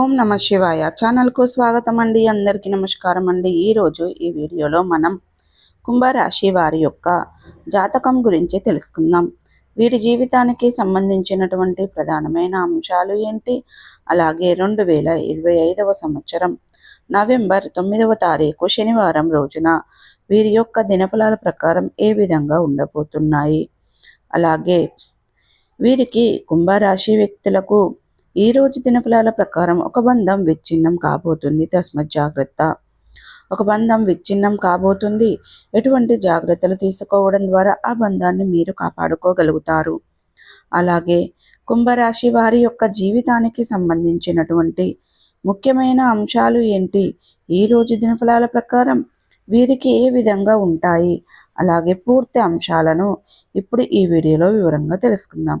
ఓం నమ శివాయ. ఛానల్కు స్వాగతం అండి అందరికీ నమస్కారం అండి ఈరోజు ఈ వీడియోలో మనం కుంభరాశి వారి యొక్క జాతకం గురించి తెలుసుకుందాం. వీరి జీవితానికి సంబంధించినటువంటి ప్రధానమైన అంశాలు ఏంటి? అలాగే రెండు వేల ఇరవై ఐదవ సంవత్సరం నవంబర్ తొమ్మిదవ తారీఖు శనివారం రోజున వీరి యొక్క దినఫలాల ప్రకారం ఏ విధంగా ఉండబోతున్నాయి? అలాగే వీరికి కుంభరాశి వ్యక్తులకు ఈ రోజు దినఫలాల ప్రకారం ఒక బంధం విచ్ఛిన్నం కాబోతుంది. తస్మత్ జాగ్రత్త. ఒక బంధం విచ్ఛిన్నం కాబోతుంది. ఎటువంటి జాగ్రత్తలు తీసుకోవడం ద్వారా ఆ బంధాన్ని మీరు కాపాడుకోగలుగుతారు. అలాగే కుంభరాశి వారి యొక్క జీవితానికి సంబంధించినటువంటి ముఖ్యమైన అంశాలు ఏంటి? ఈ రోజు దినఫలాల ప్రకారం వీరికి ఏ విధంగా ఉంటాయి? అలాగే పూర్తి అంశాలను ఇప్పుడు ఈ వీడియోలో వివరంగా తెలుసుకుందాం.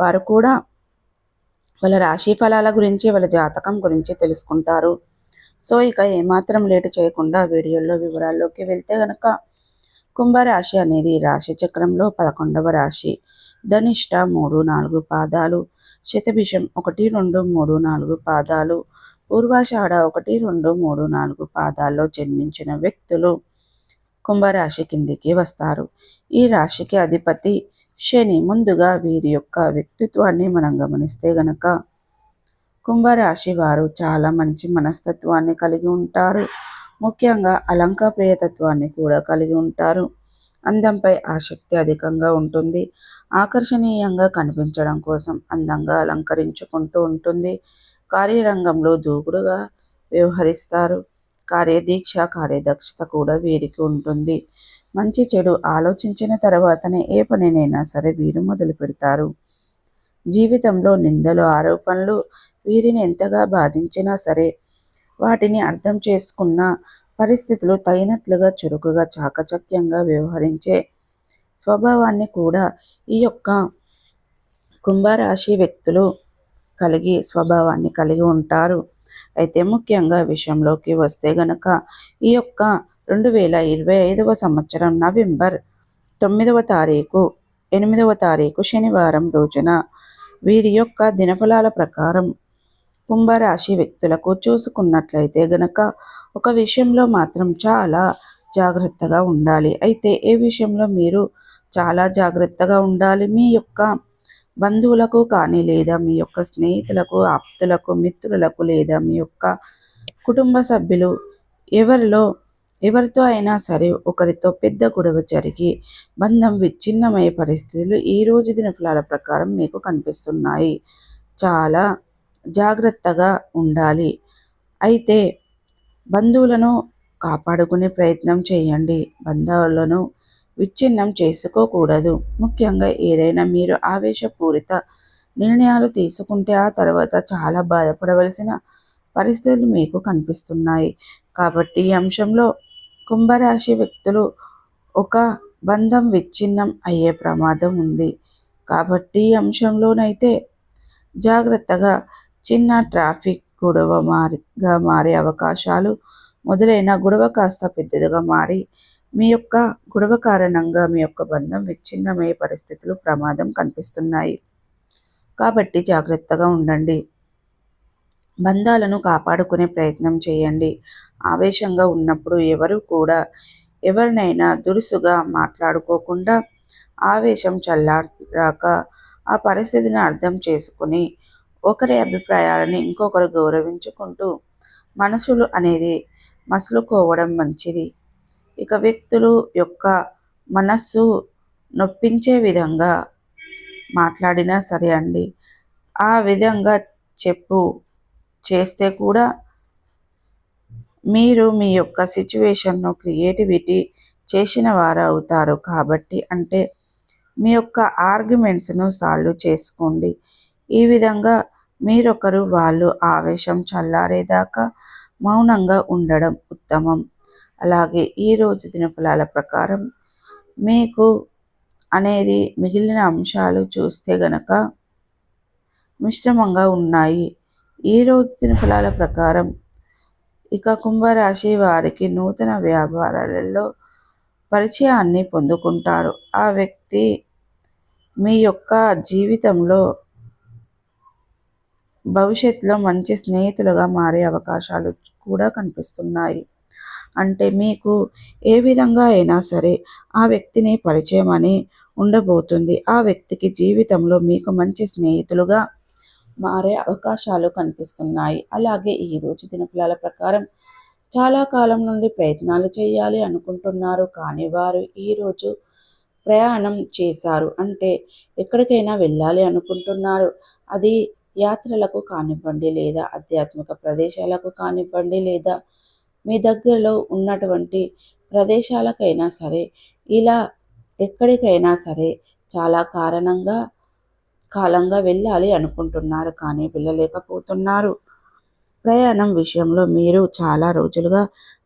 వారు కూడా వాళ్ళ రాశి ఫలాల గురించి వాళ్ళ జాతకం గురించి తెలుసుకుంటారు. సో ఇక ఏమాత్రం లేటు చేయకుండా వీడియోలో వివరాల్లోకి వెళ్తే గనక కుంభరాశి అనేది రాశి చక్రంలో పదకొండవ రాశి. ధనిష్ట మూడు నాలుగు పాదాలు శతభిషం ఒకటి రెండు మూడు నాలుగు పాదాలు పూర్వాషాఢ ఒకటి రెండు మూడు నాలుగు పాదాల్లో జన్మించిన వ్యక్తులు కుంభరాశి కిందికి వస్తారు. ఈ రాశికి అధిపతి శని ముందుగా వీరి యొక్క వ్యక్తిత్వాన్ని మనం గమనిస్తే గనక కుంభరాశి వారు చాలా మంచి మనస్తత్వాన్ని కలిగి ఉంటారు. ముఖ్యంగా అలంక ప్రియతత్వాన్ని కూడా కలిగి ఉంటారు. అందంపై ఆసక్తి అధికంగా ఉంటుంది. ఆకర్షణీయంగా కనిపించడం కోసం అందంగా అలంకరించుకుంటూ ఉంటుంది. కార్యరంగంలో దూకుడుగా వ్యవహరిస్తారు. కార్యదీక్ష కార్యదక్షత కూడా వీరికి ఉంటుంది. మంచి చెడు ఆలోచించిన తర్వాతనే ఏ పనినైనా సరే వీరు మొదలు పెడతారు. జీవితంలో నిందలు ఆరోపణలు వీరిని ఎంతగా బాధించినా సరే వాటిని అర్థం చేసుకున్న పరిస్థితులు తగినట్లుగా చురుకుగా చాకచక్యంగా వ్యవహరించే స్వభావాన్ని కూడా ఈ యొక్క కుంభరాశి వ్యక్తులు కలిగి స్వభావాన్ని కలిగి ఉంటారు. అయితే ముఖ్యంగా విషయంలోకి వస్తే గనక ఈ యొక్క రెండు వేల ఇరవై ఐదవ సంవత్సరం నవంబర్ తొమ్మిదవ తారీఖు ఎనిమిదవ తారీఖు శనివారం రోజున వీరి యొక్క దినఫలాల ప్రకారం కుంభరాశి వ్యక్తులకు చూసుకున్నట్లయితే గనక ఒక విషయంలో మాత్రం చాలా జాగ్రత్తగా ఉండాలి. అయితే ఏ విషయంలో మీరు చాలా జాగ్రత్తగా ఉండాలి? మీ యొక్క బంధువులకు కానీ లేదా మీ యొక్క స్నేహితులకు ఆప్తులకు మిత్రులకు లేదా మీ యొక్క కుటుంబ సభ్యులు ఎవరిలో ఎవరితో అయినా సరే ఒకరితో పెద్ద గొడవ జరిగి బంధం విచ్ఛిన్నమయ్యే పరిస్థితులు ఈ రోజు దినఫలాల ప్రకారం మీకు కనిపిస్తున్నాయి. చాలా జాగ్రత్తగా ఉండాలి. అయితే బంధువులను కాపాడుకునే ప్రయత్నం చేయండి. బంధువులను విచ్ఛిన్నం చేసుకోకూడదు. ముఖ్యంగా ఏదైనా మీరు ఆవేశపూరిత నిర్ణయాలు తీసుకుంటే ఆ తర్వాత చాలా బాధపడవలసిన పరిస్థితులు మీకు కనిపిస్తున్నాయి. కాబట్టి ఈ అంశంలో కుంభరాశి వ్యక్తులు ఒక బంధం విచ్ఛిన్నం అయ్యే ప్రమాదం ఉంది. కాబట్టి ఈ అంశంలోనైతే జాగ్రత్తగా చిన్న ట్రాఫిక్ గొడవ మారిగా మారే అవకాశాలు మొదలైన గొడవ కాస్త పెద్దదిగా మారి మీ యొక్క గొడవ కారణంగా మీ యొక్క బంధం విచ్ఛిన్నమయ్యే పరిస్థితులు ప్రమాదం కనిపిస్తున్నాయి. కాబట్టి జాగ్రత్తగా ఉండండి. బంధాలను కాపాడుకునే ప్రయత్నం చేయండి. ఆవేశంగా ఉన్నప్పుడు ఎవరు కూడా ఎవరినైనా దురుసుగా మాట్లాడుకోకుండా ఆవేశం చల్లారాక ఆ పరిస్థితిని అర్థం చేసుకుని ఒకరి అభిప్రాయాలను ఇంకొకరు గౌరవించుకుంటూ మనసులు అనేది మసులుకోవడం మంచిది. ఇక వ్యక్తులు యొక్క మనస్సు నొప్పించే విధంగా మాట్లాడినా సరే అండి ఆ విధంగా చెప్పు చేస్తే కూడా మీరు మీ యొక్క సిచ్యువేషన్ను క్రియేటివిటీ చేసిన వారు అవుతారు. కాబట్టి అంటే మీ యొక్క ఆర్గ్యుమెంట్స్ను సాల్వ్ చేసుకోండి. ఈ విధంగా మీరొకరు వాళ్ళు ఆవేశం చల్లారేదాకా మౌనంగా ఉండడం ఉత్తమం. అలాగే ఈరోజు దినఫలాల ప్రకారం మీకు అనేది మిగిలిన అంశాలు చూస్తే గనక మిశ్రమంగా ఉన్నాయి. ఈరోజు దినఫలాల ప్రకారం ఇక కుంభరాశి వారికి నూతన వ్యాపారాలలో పరిచయాన్ని పొందుకుంటారు. ఆ వ్యక్తి మీ యొక్క జీవితంలో భవిష్యత్తులో మంచి స్నేహితులుగా మారే అవకాశాలు కూడా కనిపిస్తున్నాయి. అంటే మీకు ఏ విధంగా అయినా సరే ఆ వ్యక్తిని పరిచయం అని ఉండబోతుంది. ఆ వ్యక్తికి జీవితంలో మీకు మంచి స్నేహితులుగా మారే అవకాశాలు కనిపిస్తున్నాయి. అలాగే ఈరోజు దినఫలాల ప్రకారం చాలా కాలం నుండి ప్రయత్నాలు చేయాలి అనుకుంటున్నారు. కానీ వారు ఈరోజు ప్రయాణం చేశారు. అంటే ఎక్కడికైనా వెళ్ళాలి అనుకుంటున్నారు. అది యాత్రలకు కానివ్వండి లేదా ఆధ్యాత్మిక ప్రదేశాలకు కానివ్వండి లేదా మీ దగ్గరలో ఉన్నటువంటి ప్రదేశాలకైనా సరే ఇలా ఎక్కడికైనా సరే చాలా కారణంగా కాలంగా వెళ్ళాలి అనుకుంటున్నారు. కానీ వెళ్ళలేకపోతున్నారు. ప్రయాణం విషయంలో మీరు చాలా రోజులుగా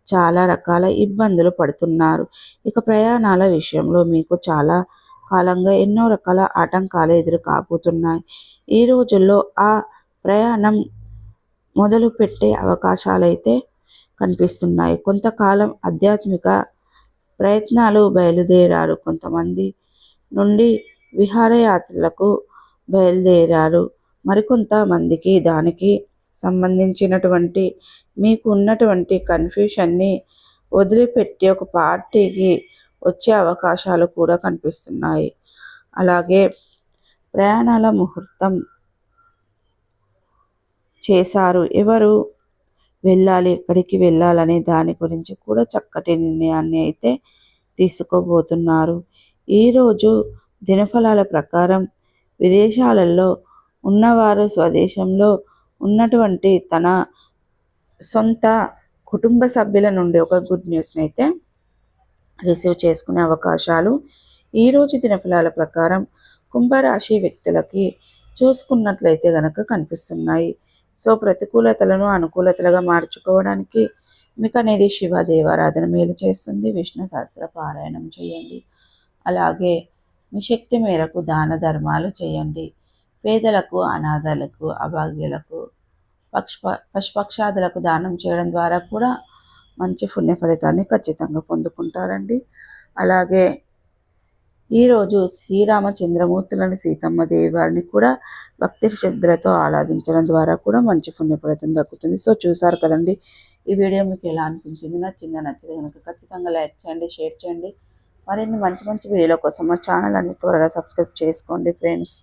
చాలా రకాల ఇబ్బందులు పడుతున్నారు. ఇక ప్రయాణాల విషయంలో మీకు చాలా కాలంగా ఎన్నో రకాల ఆటంకాలు ఎదురు కాబోతున్నాయి ఈ రోజుల్లో ఆ ప్రయాణం మొదలు పెట్టే అవకాశాలైతే కనిపిస్తున్నాయి. కొంతకాలం ఆధ్యాత్మిక ప్రయత్నాలు బయలుదేరారు. కొంతమంది నుండి విహారయాత్రలకు బయలుదేరారు. మరికొంతమందికి దానికి సంబంధించినటువంటి మీకు ఉన్నటువంటి కన్ఫ్యూషన్ని వదిలిపెట్టి ఒక పార్టీకి వచ్చే అవకాశాలు కూడా కనిపిస్తున్నాయి. అలాగే ప్రయాణాల ముహూర్తం చేశారు. ఎవరు వెళ్ళాలి ఎక్కడికి వెళ్ళాలనే దాని గురించి కూడా చక్కటి నిర్ణయాన్ని అయితే తీసుకోబోతున్నారు. ఈరోజు దినఫలాల ప్రకారం విదేశాలలో ఉన్నవారు స్వదేశంలో ఉన్నటువంటి తన సొంత కుటుంబ సభ్యుల నుండి ఒక గుడ్ న్యూస్ని అయితే రిసీవ్ చేసుకునే అవకాశాలు ఈరోజు దినఫలాల ప్రకారం కుంభరాశి వ్యక్తులకి చూసుకున్నట్లయితే గనక కనిపిస్తున్నాయి. సో ప్రతికూలతలను అనుకూలతలుగా మార్చుకోవడానికి మీకు అనేది శివదేవారాధన మేలు చేస్తుంది. విష్ణు సహస్ర పారాయణం చేయండి. అలాగే మీ శక్తి మేరకు దాన ధర్మాలు చేయండి. పేదలకు అనాథలకు అభాగ్యులకు పక్ష పశుపక్షాదులకు దానం చేయడం ద్వారా కూడా మంచి పుణ్య ఫలితాన్ని ఖచ్చితంగా పొందుకుంటారండి. అలాగే ఈరోజు శ్రీరామచంద్రమూర్తులని సీతమ్మ దేవి వారిని కూడా భక్తి శ్రద్ధలతో ఆరాధించడం ద్వారా కూడా మంచి పుణ్యఫలితం దక్కుతుంది. సో చూసారు కదండి ఈ వీడియో మీకు ఎలా అనిపించింది? నచ్చిందా? నచ్చింది కనుక ఖచ్చితంగా లైక్ చేయండి షేర్ చేయండి. మరిన్ని మంచి మంచి వీడియోల కోసం మా ఛానల్ అన్ని త్వరగా సబ్స్క్రైబ్ చేసుకోండి ఫ్రెండ్స్.